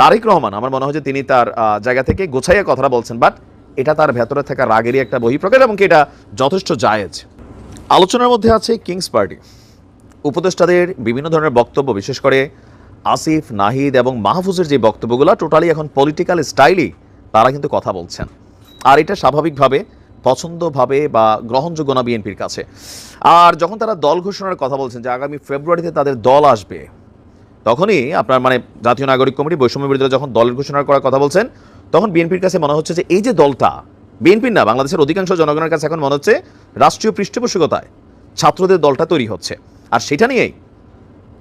তারেক রহমান, আমার মনে হয় যে তিনি তার জায়গা থেকে গোছাইয়া কথাটা বলছেন বাট এটা তার ভেতরে থাকা রাগেরই একটা বহিঃপ্রকাশ এবং এটা যথেষ্ট জায়েজ। আলোচনার মধ্যে আছে কিংস পার্টি। উপদেষ্টাদের বিভিন্ন ধরনের বক্তব্য, বিশেষ করে আসিফ, নাহিদ এবং মাহফুজের যে বক্তব্যগুলো টোটালি এখন পলিটিক্যাল স্টাইলই তারা কিন্তু কথা বলছেন। আর এটা স্বাভাবিকভাবে, পছন্দভাবে বা গ্রহণযোগ্য না বিএনপির কাছে। আর যখন তারা দল ঘোষণার কথা বলছেন যে আগামী ফেব্রুয়ারিতে তাদের দল আসবে তখনই আপনার মানে জাতীয় নাগরিক কমিটি বৈষম্য বিরোধীরা যখন দলের ঘোষণা করার কথা বলছেন, তখন বিএনপির কাছে মনে হচ্ছে যে এই যে দলটা, বিএনপির না, বাংলাদেশের অধিকাংশ জনগণের কাছে এখন মনে হচ্ছে রাষ্ট্রীয় পৃষ্ঠপোষকতায় ছাত্রদের দলটা তৈরি হচ্ছে। আর সেটা নিয়েই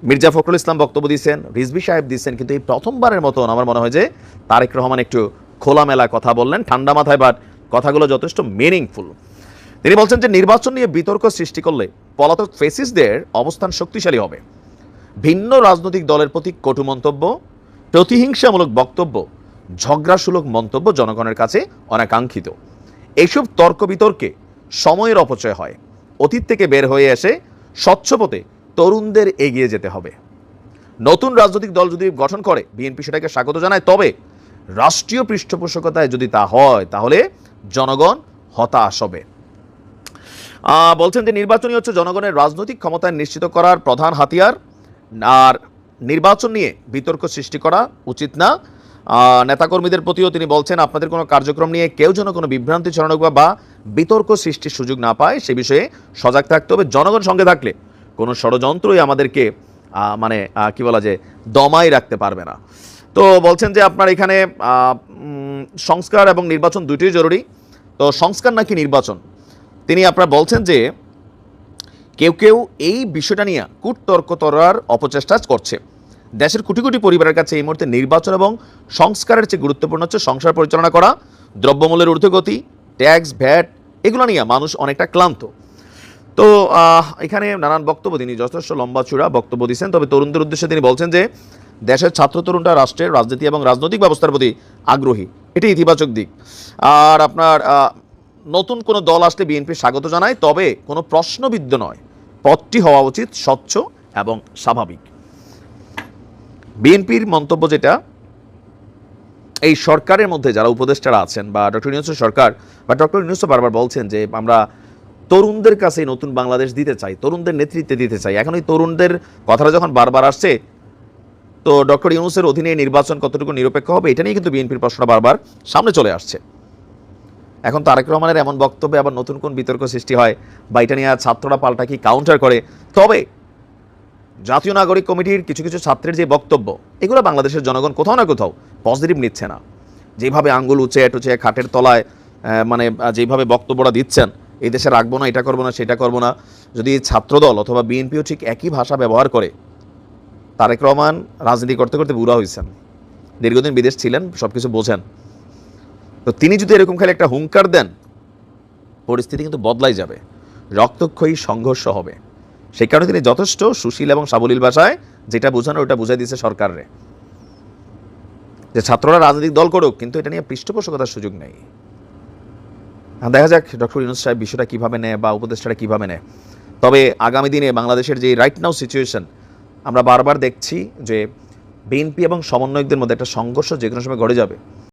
মির্জা ফখরুল ইসলাম বক্তব্য দিয়েছেন, রিজভি সাহেব দিচ্ছেন কিন্তু এই প্রথমবারের মতন আমার মনে হয় যে তারেক রহমান একটু খোলামেলা কথা বললেন, ঠান্ডা মাথায় বাট কথাগুলো যথেষ্ট মিনিংফুল তিনি বলছেন যে নির্বাচন নিয়ে বিতর্ক সৃষ্টি করলে পলাতক ফেসিসদের অবস্থান শক্তিশালী হবে। ভিন্ন রাজনৈতিক দলের প্রতি কটু মন্তব্য, প্রতিহিংসামূলক বক্তব্য, ঝগড়াসুলভ মন্তব্য জনগণের কাছে অনাকাঙ্ক্ষিত। এইসব তর্ক বিতর্কে সময়ের অপচয় হয়। অতীত থেকে বের হয়ে এসে স্বচ্ছপথে তরুণদের এগিয়ে যেতে হবে। নতুন রাজনৈতিক দল যদি গঠন করে, বিএনপি সেটাকে স্বাগত জানায়, তবে রাষ্ট্রীয় পৃষ্ঠপোষকতায় যদি তা হয়, তাহলে জনগণ হতাশ হবে। বলছেন যে নির্বাচনই হচ্ছে জনগণের রাজনৈতিক ক্ষমতায় নিশ্চিত করার প্রধান হাতিয়ার। আর নির্বাচন নিয়ে বিতর্ক সৃষ্টি করা উচিত না। নেতাকর্মীদের প্রতিও তিনি বলছেন, আপনাদের কোনো কার্যক্রম নিয়ে কেউ যেন কোনো বিভ্রান্তি ছড়ানো বা- বিতর্ক সৃষ্টির সুযোগ না পায়, সে বিষয়ে সজাগ থাকতে হবে। জনগণ সঙ্গে থাকলে কোনো ষড়যন্ত্রই আমাদেরকে মানে কি বলা যে দমাই রাখতে পারবে না। তো বলছেন যে, আপনার এখানে সংস্কার এবং নির্বাচন দুটোই জরুরি। তো সংস্কার নাকি নির্বাচন? তিনি আপনার বলছেন যে কেউ কেউ এই বিষয়টা নিয়ে কূটতর্ক তরার অপচেষ্টা করছে। দেশের কোটি কোটি পরিবারের কাছে এই মুহূর্তে নির্বাচন এবং সংস্কারের চেয়ে গুরুত্বপূর্ণ হচ্ছে সংসার পরিচালনা করা, দ্রব্যমূল্যের ঊর্ধ্বগতি, ট্যাক্স, ভ্যাট, এগুলো নিয়ে মানুষ অনেকটা ক্লান্ত। তো এখানে নানান বক্তব্য তিনি যথেষ্ট লম্বা চূড়া বক্তব্য দিচ্ছেন, তবে তরুণদের উদ্দেশ্যে তিনি বলছেন যে, দেশের ছাত্র তরুণরা রাষ্ট্রের রাজনীতি এবং রাজনৈতিক ব্যবস্থার প্রতি আগ্রহী। এটি ইতিবাচক দিক। আর আপনার নতুন কোনো দল আসলে বিএনপি স্বাগত জানায়, তবে কোনো প্রশ্নবিদ্ধ নয়। পথটি হওয়া উচিত স্বচ্ছ এবং স্বাভাবিক। বিএনপির মন্তব্য যেটা, এই সরকারের মধ্যে যারা উপদেষ্টারা আছেন বা ডক্টর ইউনুসের সরকার বা ডক্টর ইউনুসও বারবার বলছেন যে আমরা তরুণদের কাছে নতুন বাংলাদেশ দিতে চাই, তরুণদের নেতৃত্বে দিতে চাই। এখন এই তরুণদের কথাটা যখন বারবার আসছে, তো ডক্টর ইউনুসের অধীনে নির্বাচন কতটুকু নিরপেক্ষ হবে, এটা নিয়ে কিন্তু বিএনপির প্রশ্ন বারবার সামনে চলে আসছে। এখন তারেক রহমানের এমন বক্তব্যে আবার নতুন কোন বিতর্ক সৃষ্টি হয়? বা এটা নিয়ে ছাত্ররা পাল্টা কি কাউন্টার করে? তবে জাতীয় নাগরিক কমিটির কিছু কিছু ছাত্রের যে বক্তব্য, এগুলো বাংলাদেশের জনগণ কোথাও না কোথাও পজিটিভ নিচ্ছে না। যেভাবে আঙ্গুল উঁচে টুচে খাটের তলায় মানে যেভাবে বক্তব্যটা দিচ্ছেন, এই দেশে রাখব না, এটা করব না, সেটা করব না, যদি ছাত্রদল অথবা বিএনপিও ঠিক একই ভাষা ব্যবহার করে, তারেক রহমান রাজনীতি করতে করতে বুড়া হয়েছেন দীর্ঘদিন বিদেশ ছিলেন সব কিছু বোঝেন। তো তিনি যদি এরকম খালি একটা হুঙ্কার দেন, পরিস্থিতি কিন্তু বদলাই যাবে। রক্তক্ষয়ী সংঘর্ষ হবে। সেই কারণে তিনি যথেষ্ট সুশীল এবং সাবলীল ভাষায় যেটা বোঝানো, ওটা বুঝাই দিয়েছে সরকারে। যে ছাত্ররা রাজনৈতিক দল করুক, কিন্তু এটা নিয়ে পৃষ্ঠপোষকতার সুযোগ নেই। দেখা যাক ডক্টর ইউনুস সাহেব বিষয়টা কীভাবে নেয় বা উপদেষ্টারা কীভাবে নেয়। তবে আগামী দিনে বাংলাদেশের যে রাইট নাও সিচুয়েশন আমরা বারবার দেখছি যে বিএনপি এবং সমন্বয়কদের মধ্যে একটা সংঘর্ষ যে কোনো সময় ঘটে যাবে।